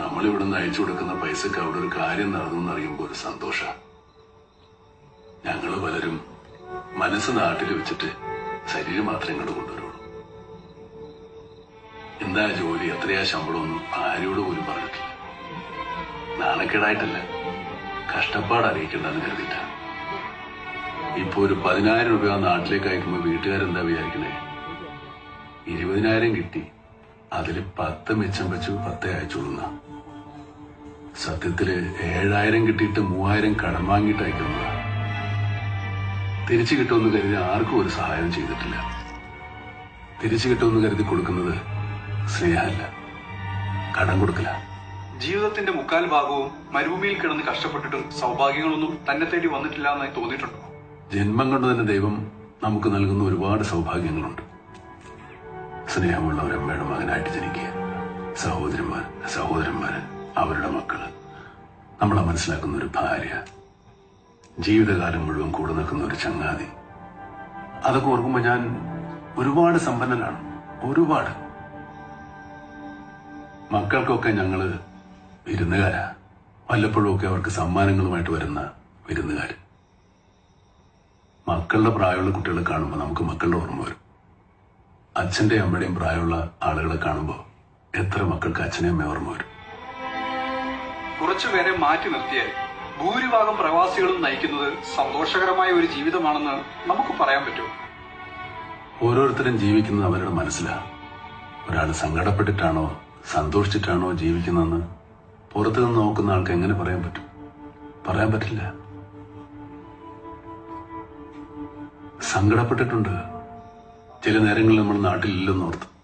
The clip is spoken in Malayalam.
നമ്മൾ ഇവിടെ നിന്ന് അയച്ചു കൊടുക്കുന്ന പൈസക്ക് അവിടെ ഒരു കാര്യം നടന്നു എന്നറിയുമ്പോൾ ഒരു സന്തോഷ. ഞങ്ങൾ പലരും മനസ്സ് നാട്ടിൽ വെച്ചിട്ട് ശരീരം മാത്രം ഇങ്ങോട്ട് കൊണ്ടുവരുള്ളൂ. എന്താ ജോലി? എത്രയാ ശമ്പളമൊന്നും ആരോട് പോലും പറഞ്ഞിട്ടില്ല. നാണക്കേടായിട്ടല്ല. കഷ്ടപ്പാട് അറിയിക്കണ്ടെന്ന് കരുതിയിട്ട. ഇപ്പൊ ഒരു പതിനായിരം രൂപ നാട്ടിലേക്ക് അയക്കുമ്പോ വീട്ടുകാരെന്താ വിചാരിക്കണേ? ഇരുപതിനായിരം കിട്ടി. അതിൽ പത്ത് മിച്ചം വെച്ചു പത്തേ അയച്ചോളുന്ന സത്യത്തിൽ ഏഴായിരം കിട്ടിയിട്ട് മൂവായിരം കടം വാങ്ങിയിട്ട് തിരിച്ചു കിട്ടുമെന്ന് കരുതി ആർക്കും ഒരു സഹായം ചെയ്തിട്ടില്ല. തിരിച്ചു കിട്ടുമെന്ന് കരുതി കൊടുക്കുന്നത് സ്നേഹമല്ല. കടം കൊടുക്കല ജീവിതത്തിന്റെ മുക്കാൽ ഭാഗവും മരുഭൂമിയിൽ കിടന്ന് കഷ്ടപ്പെട്ടിട്ടും സൗഭാഗ്യങ്ങളൊന്നും തന്നെ തേടി വന്നിട്ടില്ല എന്നായി തോന്നിയിട്ടുണ്ടോ? ജന്മം കൊണ്ട് തന്നെ ദൈവം നമുക്ക് നൽകുന്ന ഒരുപാട് സൗഭാഗ്യങ്ങളുണ്ട്. സ്നേഹമുള്ള ഒരു അമ്മയുടെ മകനായിട്ട് ജനിക്കുക. സഹോദരന്മാർ സഹോദരന്മാര്. അവരുടെ മക്കൾ. നമ്മളെ മനസ്സിലാക്കുന്ന ഒരു ഭാര്യ ജീവിതകാലം മുഴുവൻ കൂടെ നിൽക്കുന്ന ഒരു ചങ്ങാതി. അതൊക്കെ ഓർക്കുമ്പോൾ ഞാൻ ഒരുപാട് സമ്പന്നനാണ്. ഒരുപാട്. മക്കൾക്കൊക്കെ ഞങ്ങൾ വിരുന്നുകാരാ. വല്ലപ്പോഴും ഒക്കെ അവർക്ക് സമ്മാനങ്ങളുമായിട്ട് വരുന്ന വിരുന്നുകാർ മക്കളുടെ പ്രായമുള്ള കുട്ടികളെ കാണുമ്പോൾ നമുക്ക് മക്കളുടെ ഓർമ്മ വരും. അച്ഛന്റെ അമ്മയുടെയും പ്രായമുള്ള ആളുകളെ കാണുമ്പോൾ എത്ര മക്കൾക്ക് അച്ഛനെയും അമ്മയും ഓർമ്മ വരും. കുറച്ചുപേരെ മാറ്റി നിർത്തിയാൽ ഭൂരിഭാഗം പ്രവാസികളും നയിക്കുന്നത് സന്തോഷകരമായ ഒരു ജീവിതമാണെന്ന് നമുക്ക് പറയാൻ പറ്റുമോ ഓരോരുത്തരും ജീവിക്കുന്നത് അവരുടെ മനസ്സിലാണ് ഒരാൾ സങ്കടപ്പെട്ടിട്ടാണോ സന്തോഷിച്ചിട്ടാണോ ജീവിക്കുന്നതെന്ന് പുറത്തു നിന്ന് നോക്കുന്ന ആൾക്ക് എങ്ങനെ പറയാൻ പറ്റും? പറയാൻ പറ്റില്ല. സങ്കടപ്പെട്ടിട്ടുണ്ട്. ചില നേരങ്ങളിൽ നമ്മൾ നാട്ടിലില്ലെന്നോർത്ത്